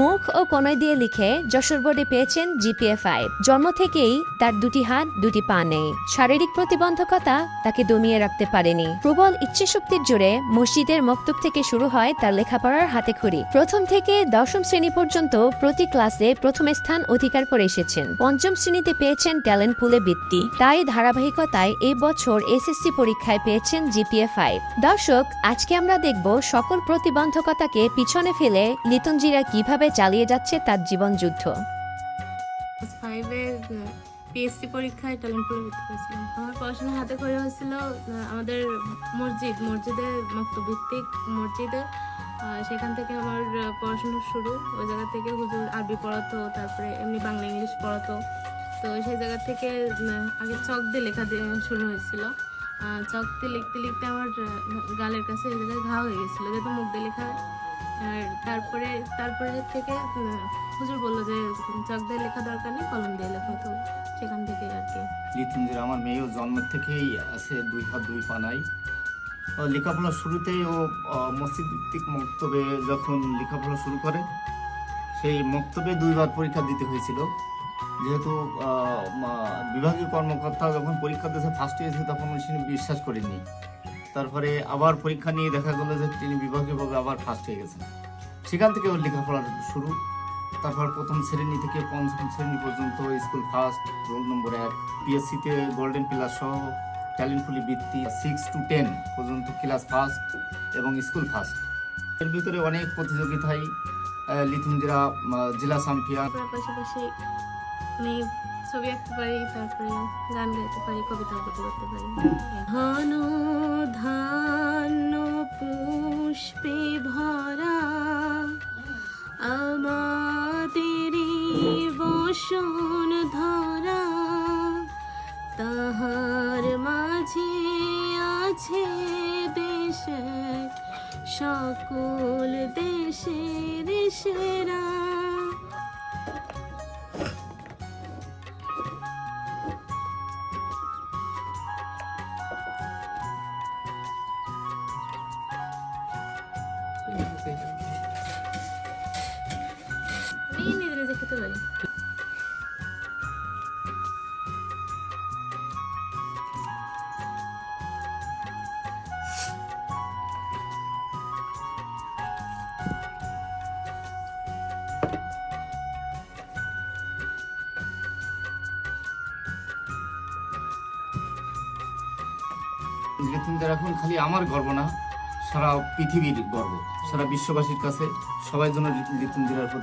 মুখ ও কনয় দিয়ে লিখে যশোর বোর্ডে পেয়েছেন জিপিএ ফাইভ জন্ম থেকেই তার দুটি হাত, দুটি পা নেই। শারীরিক প্রতিবন্ধকতা তাকে দমিয়ে রাখতে পারেনি। প্রবল ইচ্ছে শক্তির জোরে মসজিদের মক্তব থেকে শুরু হয় তার লেখাপড়ার হাতে খড়ি প্রথম থেকে দশম শ্রেণি পর্যন্ত প্রতি ক্লাসে প্রথম স্থান অধিকার করে এসেছেন। পঞ্চম শ্রেণীতে পেয়েছেন ট্যালেন্ট পুলে বৃত্তি। তাই ধারাবাহিকতায় এই বছর এসএসসি পরীক্ষায় পেয়েছেন জিপিএ ফাইভ দর্শক, আজকে আমরা দেখব সকল প্রতিবন্ধকতাকে পিছনে ফেলে লিতনজিরা কীভাবে চালিয়ে যাচ্ছে তার জীবন যুদ্ধ? পিএসসি পরীক্ষায় ট্যালেন্ট পুলে ভর্তি হয়েছিলাম আমার পড়াশোনা হাতে করে হয়েছিল আমাদের মসজিদ মসজিদে মক্তভিত্তিক মসজিদে সেখান থেকে আমার পড়াশোনা শুরু। ওই জায়গা থেকে হুজুর আরবি পড়াতো, তারপরে এমনি বাংলা ইংলিশ পড়াতো। তো সেই জায়গা থেকে আগে চক দিয়ে লেখা শুরু হয়েছিল। চক দিয়ে লিখতে লিখতে আমার গালের কাছে এই জায়গায় ঘা হয়ে গেছিল, যেহেতু মুখ দিয়ে লেখা। আর তারপরে তারপরে থেকে হুজুর বলল যে চক দিয়ে লেখা দরকার নেই, কলম দিয়ে লেখা, তো সেখান থেকে আর কি। লিথুঞ্জের আমার মেয়েও জন্ম থেকেই আছে, দুই হাত, দুই পানাই লেখাপড়া শুরুতেই ও মসজিদ ভিত্তিক মক্তবে যখন লেখাপড়া শুরু করে, সেই মক্তবে দুইবার পরীক্ষা দিতে হয়েছিল। যেহেতু বিভাগীয় কর্মকর্তা যখন পরীক্ষা দিয়েছে ফার্স্ট হয়েছে তখন তিনি বিশ্বাস করেননি। তারপরে আবার পরীক্ষা নিয়ে দেখা গেল যে তিনি বিভাগীয়ভাবে আবার ফার্স্ট হয়ে গেছেন। সেখান থেকে ওর লেখাপড়ার শুরু। তারপর প্রথম শ্রেণি থেকে পঞ্চম শ্রেণি পর্যন্ত স্কুল ফার্স্ট রোল নম্বর এক পিএসসিতে গোল্ডেন প্লাস সহ ট্যালেন্টফুলি বৃত্তি সিক্স টু টেন পর্যন্ত ক্লাস ফার্স্ট এবং স্কুল ফার্স্ট এর ভিতরে অনেক প্রতিযোগিতায় লিথুঞ্জিরা জেলা চ্যাম্পিয়ন তার পাশাপাশি আমি ছবি আঁকতে পারি তারপরে গান গাইতে পারি কবিতা আবৃত্তি করতে পারি। ধান্য পুষ্পে ভরা আমাদের বসন ধরা। তাহার মাঝে আছে দেশের সকল দেশের সেরা নিজে নিজে এখন খালি আমার গর্ব না সারা পৃথিবীর গর্ব। সারা বিশ্ববাসীর কাছে সবাই জন্য লিথুঞ্জিরার প্রতি